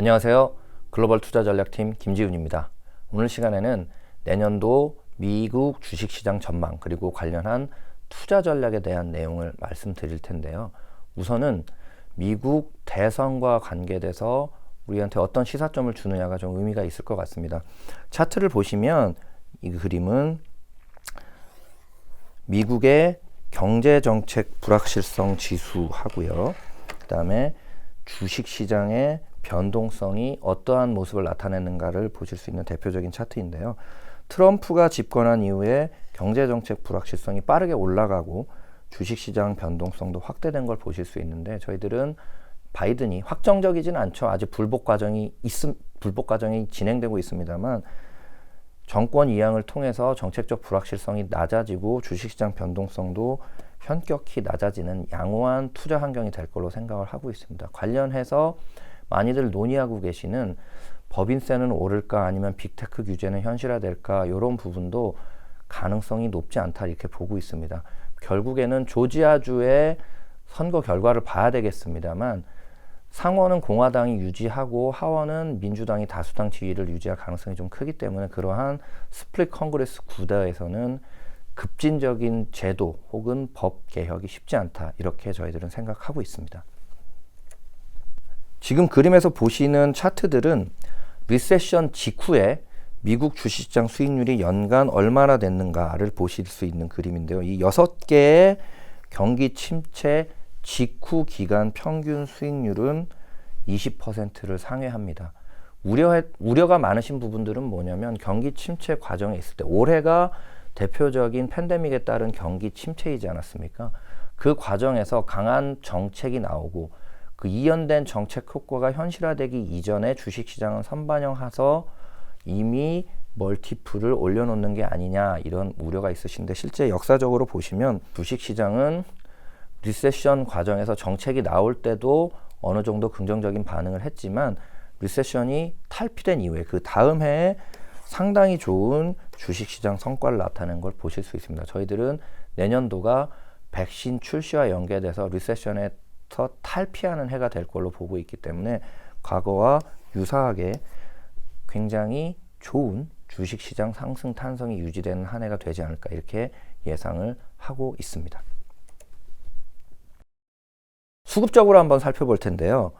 안녕하세요. 글로벌 투자 전략팀 김지훈입니다. 오늘 시간에는 내년도 미국 주식시장 전망 그리고 관련한 투자 전략에 대한 내용을 말씀드릴 텐데요. 우선은 미국 대선과 관계돼서 우리한테 어떤 시사점을 주느냐가 좀 의미가 있을 것 같습니다. 차트를 보시면 이 그림은 미국의 경제 정책 불확실성 지수 하고요. 그 다음에 주식 시장의 변동성이 어떠한 모습을 나타내는가를 보실 수 있는 대표적인 차트인데요. 트럼프가 집권한 이후에 경제정책 불확실성이 빠르게 올라가고 주식시장 변동성도 확대된 걸 보실 수 있는데 저희들은 바이든이 확정적이진 않죠. 아직 불복 과정이 있음 불복 과정이 진행되고 있습니다만 정권 이양을 통해서 정책적 불확실성이 낮아지고 주식시장 변동성도 현격히 낮아지는 양호한 투자 환경이 될 걸로 생각을 하고 있습니다. 관련해서 많이들 논의하고 계시는 법인세는 오를까 아니면 빅테크 규제는 현실화될까 이런 부분도 가능성이 높지 않다 이렇게 보고 있습니다. 결국에는 조지아주의 선거 결과를 봐야 되겠습니다만 상원은 공화당이 유지하고 하원은 민주당이 다수당 지위를 유지할 가능성이 좀 크기 때문에 그러한 스플릿 컨그레스 구다에서는 급진적인 제도 혹은 법 개혁이 쉽지 않다 이렇게 저희들은 생각하고 있습니다. 지금 그림에서 보시는 차트들은 리세션 직후에 미국 주식시장 수익률이 연간 얼마나 됐는가를 보실 수 있는 그림인데요. 이 여섯 개의 경기 침체 직후 기간 평균 수익률은 20%를 상회합니다. 우려 우려가 많으신 부분들은 뭐냐면 경기 침체 과정에 있을 때 올해가 대표적인 팬데믹에 따른 경기 침체이지 않았습니까? 그 과정에서 강한 정책이 나오고 그 이연된 정책 효과가 현실화되기 이전에 주식시장은 선반영해서 이미 멀티플을 올려놓는 게 아니냐 이런 우려가 있으신데 실제 역사적으로 보시면 주식시장은 리세션 과정에서 정책이 나올 때도 어느 정도 긍정적인 반응을 했지만 리세션이 탈피된 이후에 그 다음 해에 상당히 좋은 주식시장 성과를 나타낸 걸 보실 수 있습니다. 저희들은 내년도가 백신 출시와 연계돼서 리세션 에서 탈피하는 해가 될 걸로 보고 있기 때문에 과거와 유사하게 굉장히 좋은 주식시장 상승 탄성이 유지되는 한 해가 되지 않을까 이렇게 예상을 하고 있습니다. 수급적으로 한번 살펴볼 텐데요.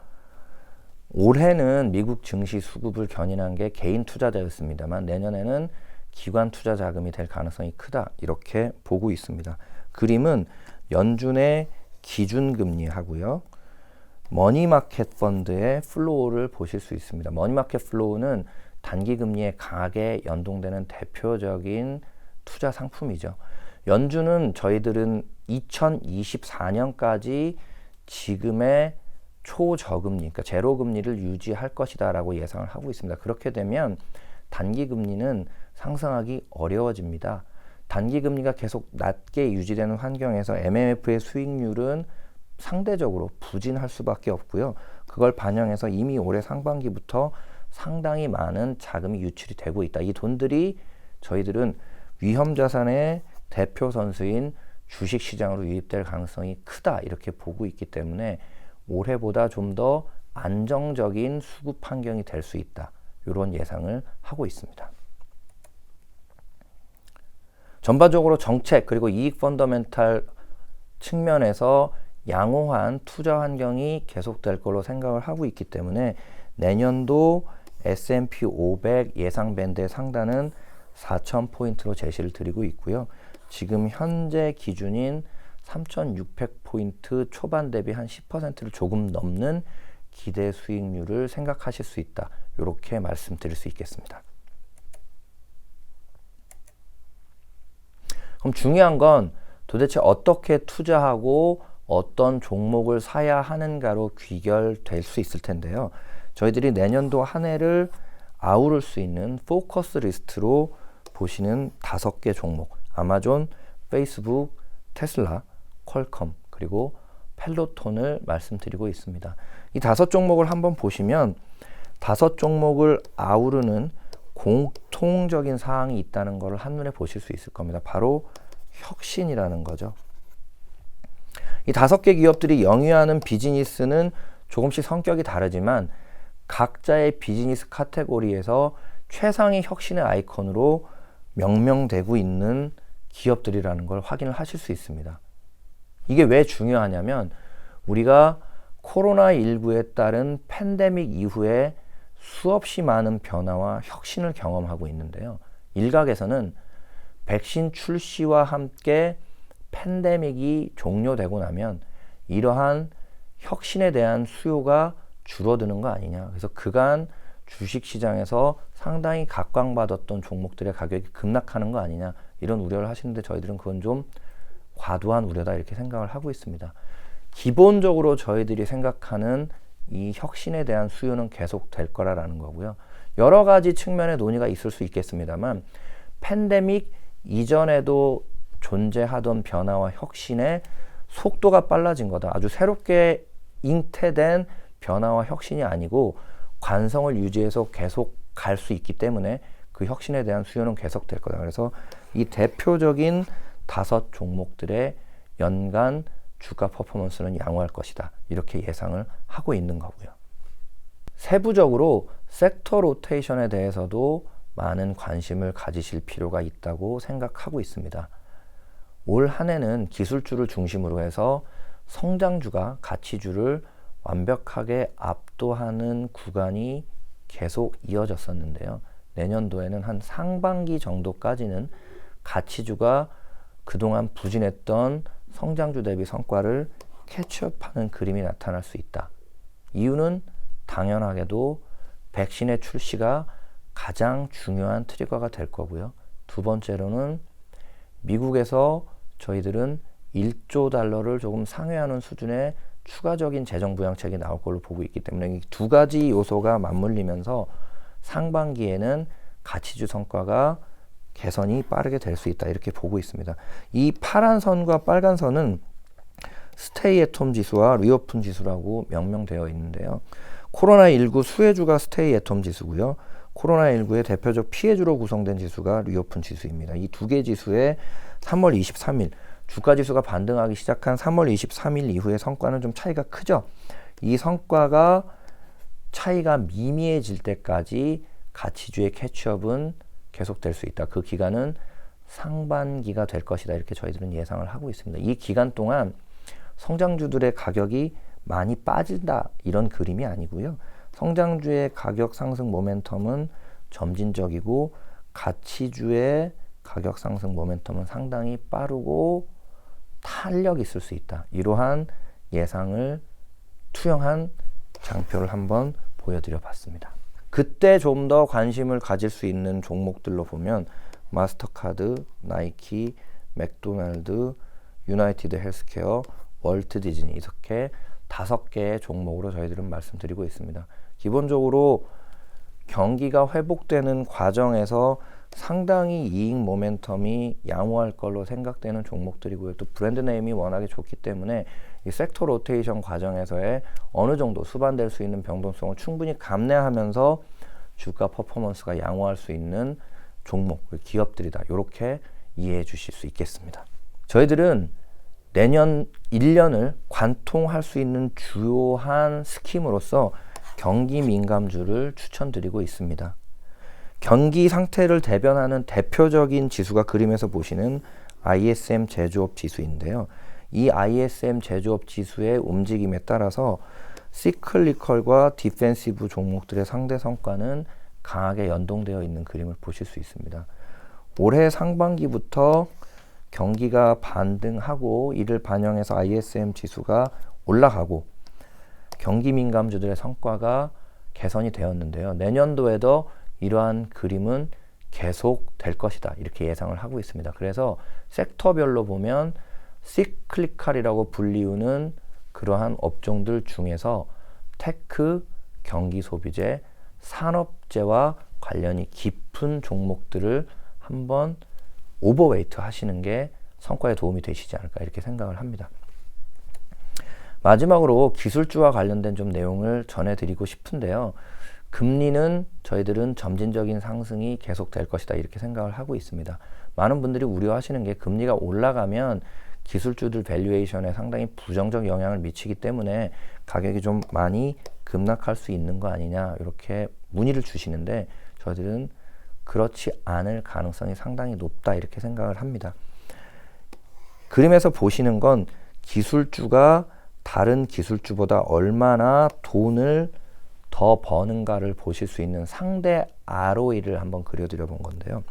올해는 미국 증시 수급을 견인한 게 개인 투자자였습니다만 내년에는 기관 투자 자금이 될 가능성이 크다 이렇게 보고 있습니다. 그림은 연준의 기준금리 하고요. 머니마켓 펀드의 플로우를 보실 수 있습니다. 머니마켓 플로우는 단기 금리에 강하게 연동되는 대표적인 투자 상품이죠. 연준은 저희들은 2024년까지 지금의 초저금리, 그러니까 제로 금리를 유지할 것이다라고 예상을 하고 있습니다. 그렇게 되면 단기 금리는 상승하기 어려워집니다. 단기 금리가 계속 낮게 유지되는 환경에서 MMF의 수익률은 상대적으로 부진할 수밖에 없고요. 그걸 반영해서 이미 올해 상반기부터 상당히 많은 자금이 유출이 되고 있다. 이 돈들이 저희들은 위험 자산의 대표 선수인 주식 시장으로 유입될 가능성이 크다 이렇게 보고 있기 때문에 올해보다 좀 더 안정적인 수급 환경이 될 수 있다. 이런 예상을 하고 있습니다. 전반적으로 정책 그리고 이익 펀더멘탈 측면에서 양호한 투자 환경이 계속될 걸로 생각을 하고 있기 때문에 내년도 S&P 500 예상 밴드의 상단은 4,000포인트로 제시를 드리고 있고요. 지금 현재 기준인 3,600포인트 초반 대비 한 10%를 조금 넘는 기대 수익률을 생각하실 수 있다. 이렇게 말씀드릴 수 있겠습니다. 그럼 중요한 건 도대체 어떻게 투자하고 어떤 종목을 사야 하는가로 귀결될 수 있을 텐데요. 저희들이 내년도 한 해를 아우를 수 있는 포커스 리스트로 보시는 다섯 개 종목 아마존, 페이스북, 테슬라, 퀄컴 그리고 펠로톤을 말씀드리고 있습니다. 이 다섯 종목을 한번 보시면 다섯 종목을 아우르는 공통적인 사항이 있다는 것을 한눈에 보실 수 있을 겁니다. 바로 혁신이라는 거죠. 이 다섯 개 기업들이 영위하는 비즈니스는 조금씩 성격이 다르지만 각자의 비즈니스 카테고리에서 최상의 혁신의 아이콘으로 명명되고 있는 기업들이라는 걸 확인을 하실 수 있습니다. 이게 왜 중요하냐면 우리가 코로나19에 따른 팬데믹 이후에 수없이 많은 변화와 혁신을 경험하고 있는데요. 일각에서는 백신 출시와 함께 팬데믹이 종료되고 나면 이러한 혁신에 대한 수요가 줄어드는 거 아니냐. 그래서 그간 주식 시장에서 상당히 각광받았던 종목들의 가격이 급락하는 거 아니냐. 이런 우려를 하시는데 저희들은 그건 좀 과도한 우려다 이렇게 생각을 하고 있습니다. 기본적으로 저희들이 생각하는 이 혁신에 대한 수요는 계속 될 거라라는 거고요. 여러 가지 측면의 논의가 있을 수 있겠습니다만 팬데믹 이전에도 존재하던 변화와 혁신의 속도가 빨라진 거다. 아주 새롭게 잉태된 변화와 혁신이 아니고 관성을 유지해서 계속 갈 수 있기 때문에 그 혁신에 대한 수요는 계속 될 거다. 그래서 이 대표적인 다섯 종목들의 연간 주가 퍼포먼스는 양호할 것이다. 이렇게 예상을 하고 있는 거고요. 세부적으로 섹터 로테이션에 대해서도 많은 관심을 가지실 필요가 있다고 생각하고 있습니다. 올 한 해는 기술주를 중심으로 해서 성장주가 가치주를 완벽하게 압도하는 구간이 계속 이어졌었는데요. 내년도에는 한 상반기 정도까지는 가치주가 그동안 부진했던 성장주 대비 성과를 캐치업하는 그림이 나타날 수 있다. 이유는 당연하게도 백신의 출시가 가장 중요한 트리거가 될 거고요. 두 번째로는 미국에서 저희들은 1조 달러를 조금 상회하는 수준의 추가적인 재정 부양책이 나올 걸로 보고 있기 때문에 이두 가지 요소가 맞물리면서 상반기에는 가치주 성과가 개선이 빠르게 될 수 있다 이렇게 보고 있습니다. 이 파란 선과 빨간 선은 스테이 애톰 지수와 리오픈 지수라고 명명되어 있는데요. 코로나19 수혜주가 스테이 애톰 지수고요. 코로나19의 대표적 피해주로 구성된 지수가 리오픈 지수입니다. 이 두 개 지수의 3월 23일 주가 지수가 반등하기 시작한 3월 23일 이후의 성과는 좀 차이가 크죠. 이 성과가 차이가 미미해질 때까지 가치주의 캐치업은 계속될 수 있다. 그 기간은 상반기가 될 것이다. 이렇게 저희들은 예상을 하고 있습니다. 이 기간 동안 성장주들의 가격이 많이 빠진다. 이런 그림이 아니고요. 성장주의 가격 상승 모멘텀은 점진적이고 가치주의 가격 상승 모멘텀은 상당히 빠르고 탄력 있을 수 있다. 이러한 예상을 투영한 장표를 한번 보여드려 봤습니다. 그때 좀 더 관심을 가질 수 있는 종목들로 보면 마스터카드, 나이키, 맥도날드, 유나이티드 헬스케어, 월트 디즈니 이렇게 다섯 개의 종목으로 저희들은 말씀드리고 있습니다. 기본적으로 경기가 회복되는 과정에서 상당히 이익 모멘텀이 양호할 걸로 생각되는 종목들이고요. 또 브랜드 네임이 워낙에 좋기 때문에 이 섹터 로테이션 과정에서의 어느 정도 수반될 수 있는 변동성을 충분히 감내하면서 주가 퍼포먼스가 양호할 수 있는 종목, 기업들이다. 이렇게 이해해 주실 수 있겠습니다. 저희들은 내년 1년을 관통할 수 있는 주요한 스킴으로서 경기 민감주를 추천드리고 있습니다. 경기 상태를 대변하는 대표적인 지수가 그림에서 보시는 ISM 제조업 지수인데요. 이 ISM 제조업 지수의 움직임에 따라서 시클리컬과 디펜시브 종목들의 상대 성과는 강하게 연동되어 있는 그림을 보실 수 있습니다. 올해 상반기부터 경기가 반등하고 이를 반영해서 ISM 지수가 올라가고 경기 민감주들의 성과가 개선이 되었는데요. 내년도에도 이러한 그림은 계속 될 것이다. 이렇게 예상을 하고 있습니다. 그래서 섹터별로 보면 시클리칼이라고 불리우는 그러한 업종들 중에서 테크, 경기 소비재, 산업재와 관련이 깊은 종목들을 한번 오버웨이트 하시는 게 성과에 도움이 되시지 않을까 이렇게 생각을 합니다. 마지막으로 기술주와 관련된 좀 내용을 전해드리고 싶은데요. 금리는 저희들은 점진적인 상승이 계속될 것이다 이렇게 생각을 하고 있습니다. 많은 분들이 우려하시는 게 금리가 올라가면 기술주들 밸류에이션에 상당히 부정적 영향을 미치기 때문에 가격이 좀 많이 급락할 수 있는 거 아니냐 이렇게 문의를 주시는데 저희들은 그렇지 않을 가능성이 상당히 높다 이렇게 생각을 합니다. 그림에서 보시는 건 기술주가 다른 기술주보다 얼마나 돈을 더 버는가를 보실 수 있는 상대 ROE를 한번 그려드려 본 건데요.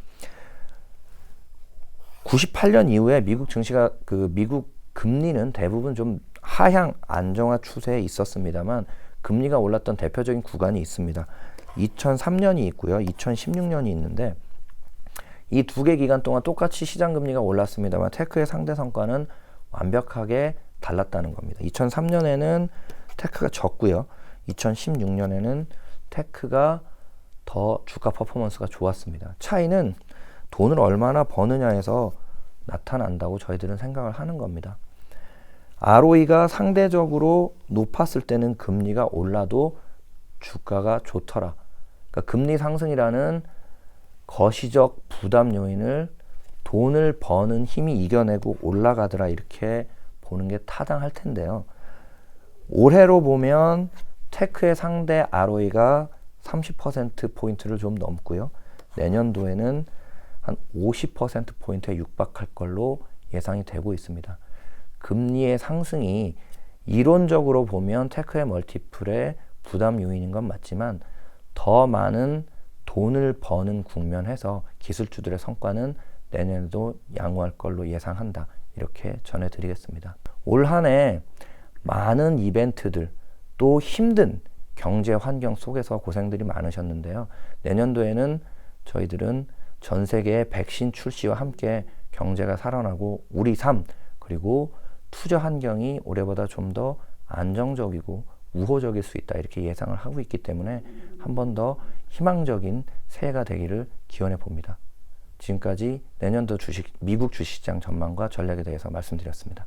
98년 이후에 미국 증시가 그 미국 금리는 대부분 좀 하향 안정화 추세에 있었습니다만 금리가 올랐던 대표적인 구간이 있습니다. 2003년이 있고요. 2016년이 있는데 이 두 개 기간 동안 똑같이 시장 금리가 올랐습니다만 테크의 상대 성과는 완벽하게 달랐다는 겁니다. 2003년에는 테크가 졌고요. 2016년에는 테크가 더 주가 퍼포먼스가 좋았습니다. 차이는 돈을 얼마나 버느냐에서 나타난다고 저희들은 생각을 하는 겁니다. ROE가 상대적으로 높았을 때는 금리가 올라도 주가가 좋더라. 그러니까 금리 상승이라는 거시적 부담 요인을 돈을 버는 힘이 이겨내고 올라가더라 이렇게 보는 게 타당할 텐데요. 올해로 보면 테크의 상대 ROE가 30% 포인트를 좀 넘고요. 내년도에는 한 50% 포인트에 육박할 걸로 예상이 되고 있습니다. 금리의 상승이 이론적으로 보면 테크의 멀티플의 부담 요인인 건 맞지만 더 많은 돈을 버는 국면에서 기술주들의 성과는 내년에도 양호할 걸로 예상한다. 이렇게 전해드리겠습니다. 올 한 해 많은 이벤트들 또 힘든 경제 환경 속에서 고생들이 많으셨는데요. 내년도에는 저희들은 전 세계의 백신 출시와 함께 경제가 살아나고 우리 삶 그리고 투자 환경이 올해보다 좀 더 안정적이고 우호적일 수 있다 이렇게 예상을 하고 있기 때문에 한 번 더 희망적인 새해가 되기를 기원해 봅니다. 지금까지 내년도 주식 미국 주식시장 전망과 전략에 대해서 말씀드렸습니다.